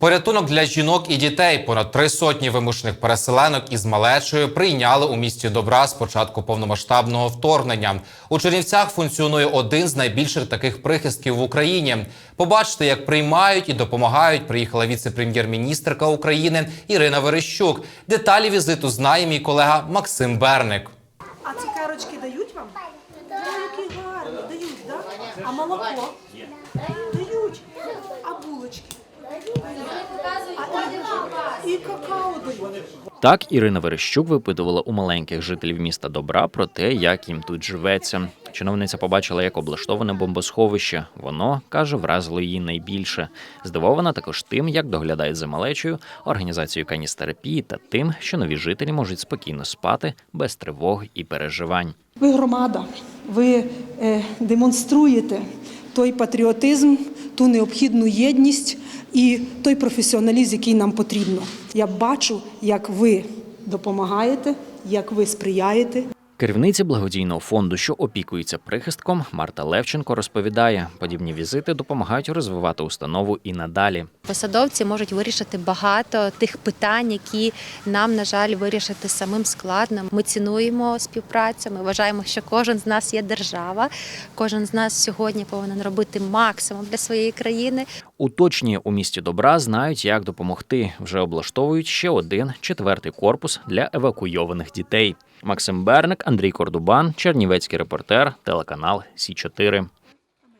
Порятунок для жінок і дітей. Понад три сотні вимушених переселенок із малечою прийняли у місті добра з початку повномасштабного вторгнення. У Чернівцях функціонує один з найбільших таких прихистків в Україні. Побачити, як приймають і допомагають, приїхала віце-прем'єр-міністрка України Ірина Верещук. Деталі візиту знає мій колега Максим Берник. А цукерочки дають вам? Ой, які гарні, дають, так? А молоко? Дають. А булочки? А і, какао дають. Так Ірина Верещук випитувала у маленьких жителів міста Добра про те, як їм тут живеться. Чиновниця побачила, як облаштоване бомбосховище. Воно каже, вразило її найбільше. Здивована також тим, як доглядають за малечою, організацією каністерапії та тим, що нові жителі можуть спокійно спати без тривог і переживань. Ви громада, ви е, демонструєте той патріотизм, ту необхідну єдність і той професіоналізм, який нам потрібно. Я бачу, як ви допомагаєте, як ви сприяєте. Керівниця благодійного фонду, що опікується прихистком, Марта Левченко розповідає, подібні візити допомагають розвивати установу і надалі. Посадовці можуть вирішити багато тих питань, які нам, на жаль, вирішити самим складно. Ми цінуємо співпрацю. Ми вважаємо, що кожен з нас є держава. Кожен з нас сьогодні повинен робити максимум для своєї країни. Уточні у місті добра знають, як допомогти. Вже облаштовують ще один четвертий корпус для евакуйованих дітей. Максим Берник, Андрій Кордубан, Чернівецький репортер, телеканал Сі 4